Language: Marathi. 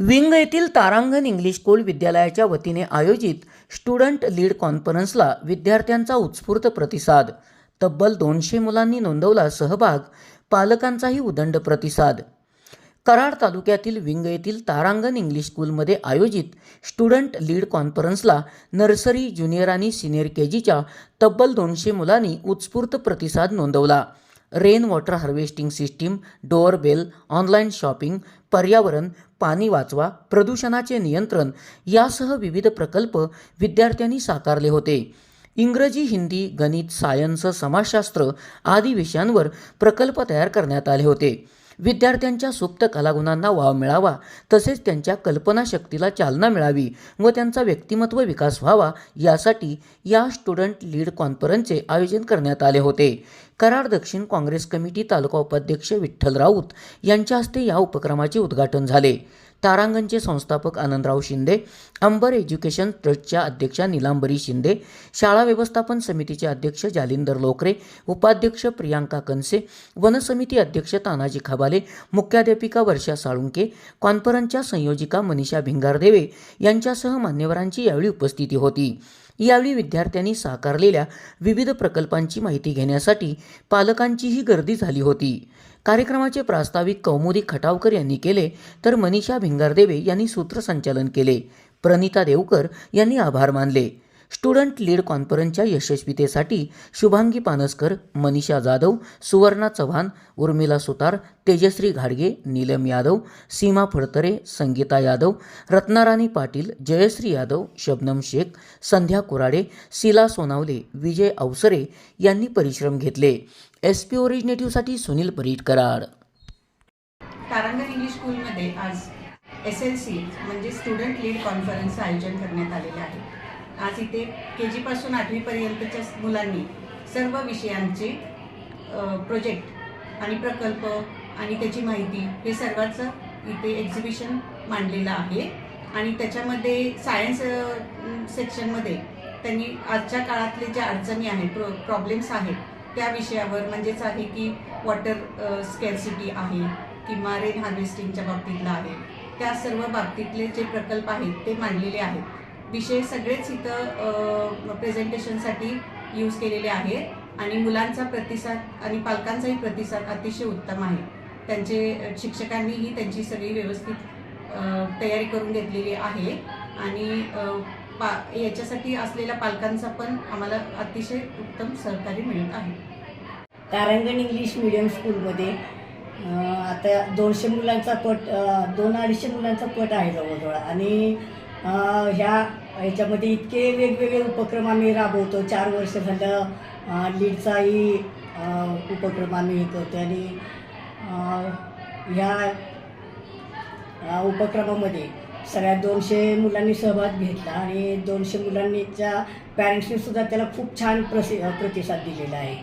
विंग येथील तारांगण इंग्लिश स्कूल विद्यालयाच्या वतीने आयोजित स्टुडंट लीड कॉन्फरन्सला विद्यार्थ्यांचा उत्स्फूर्त प्रतिसाद. तब्बल दोनशे मुलांनी नोंदवला सहभाग पालकांचाही उदंड प्रतिसाद. कराड तालुक्यातील विंग येथील तारांगण इंग्लिश स्कूलमध्ये आयोजित स्टुडंट लीड कॉन्फरन्सला नर्सरी ज्युनियर आणि सिनियर के जीच्या तब्बल दोनशे मुलांनी उत्स्फूर्त प्रतिसाद नोंदवला. Rain water harvesting system door bell online shopping पर्यावरण पाणी वाचवा प्रदूषणाचे नियंत्रण यासह विविध प्रकल्प विद्यार्थ्यांनी साकारले होते. इंग्रजी हिंदी गणित सायन्स समाजशास्त्र आदी विषयांवर प्रकल्प तयार करण्यात आले होते. विद्यार्थ्यांच्या सुप्त कलागुणांना वाव मिळावा तसेच त्यांच्या कल्पनाशक्तीला चालना मिळावी व त्यांचा व्यक्तिमत्व विकास व्हावा यासाठी या स्टुडंट लीड कॉन्फरन्सचे आयोजन करण्यात आले होते. कराड दक्षिण काँग्रेस कमिटी तालुका उपाध्यक्ष विठ्ठल राऊत यांच्या हस्ते या उपक्रमाचे उद्घाटन झाले. तारांगणचे संस्थापक आनंदराव शिंदे अंबर एज्युकेशन ट्रस्टच्या अध्यक्षा निलांबरी शिंदे शाळा व्यवस्थापन समितीचे अध्यक्ष जालिंदर लोकरे उपाध्यक्ष प्रियांका कनसे वनसमिती अध्यक्ष तानाजी खबाले मुख्याध्यापिका वर्षा साळुंके कॉन्फरन्सच्या संयोजिका मनीषा भिंगारदेवे यांच्यासह मान्यवरांची यावेळी उपस्थिती होती. यावेळी विद्यार्थ्यांनी साकारलेल्या विविध प्रकल्पांची माहिती घेण्यासाठी पालकांचीही गर्दी झाली होती. कार्यक्रमाचे प्रास्ताविक कौमुदी खटावकर यांनी केले तर मनीषा भिंगारदेवे यांनी सूत्रसंचालन केले. प्रणिता देवकर यांनी आभार मानले. स्टुडंट लीड कॉन्फरन्सच्या यशस्वीतेसाठी शुभांगी पानसकर मनीषा जाधव सुवर्णा चव्हाण उर्मिला सुतार तेजश्री घाडगे नीलम यादव सीमा फडतरे संगीता यादव रत्नाराणी पाटील जयश्री यादव शबनम शेख संध्या कुराडे शिला सोनावले विजय अवसरे यांनी परिश्रम घेतले. एस पी ओरिजिनेटिव्हसाठी सुनील परीट कराड. तारांगण इंग्लिश स्कूलमध्ये आज एस एल सी म्हणजे स्टुडंट लीड कॉन्फरन्सचं आयोजन करण्यात आलेलं आहे. आज इथे के जीपासून आठवीपर्यंतच्या मुलांनी सर्व विषयांचे प्रोजेक्ट आणि प्रकल्प आणि त्याची माहिती हे सर्वांचं इथे एक्झिबिशन मांडलेलं आहे. आणि त्याच्यामध्ये सायन्स सेक्शनमध्ये त्यांनी आजच्या काळातले ज्या अडचणी आहेत प्रो प्रॉब्लेम्स आहेत त्या विषयावर म्हणजेच आहे की वॉटर स्केअरसिटी आहे किंवा रेन हार्वेस्टिंगच्या बाबतीतला आहे. त्या सर्व बाबतीतले जे प्रकल्प आहेत ते मांडलेले आहेत. विषय सगळेच इथं प्रेझेंटेशनसाठी यूज केलेले आहेत. आणि मुलांचा प्रतिसाद आणि पालकांचाही प्रतिसाद अतिशय उत्तम आहे. त्यांचे शिक्षकांनीही त्यांची सगळी व्यवस्थित तयारी करून घेतलेली आहे. आणि पा याच्यासाठी असलेल्या पालकांचा पण आम्हाला अतिशय उत्तम सहकार्य मिळत आहे. तारांगण इंग्लिश मिडियम स्कूलमध्ये आता दोनशे मुलांचा पट दोन अडीचशे मुलांचा पट आहे जवळजवळ. आणि ह्या ह्याच्यामध्ये इतके वेगवेगळे उपक्रम आम्ही राबवतो. चार वर्ष झालं लीडचाही उपक्रम आम्ही हे करतो आणि ह्या उपक्रमामध्ये सगळ्या दोनशे मुलांनी सहभाग घेतला आणि दोनशे मुलांनीच्या पॅरेंट्सनीसुद्धा त्याला खूप छान प्रसि प्रतिसाद दिलेला आहे.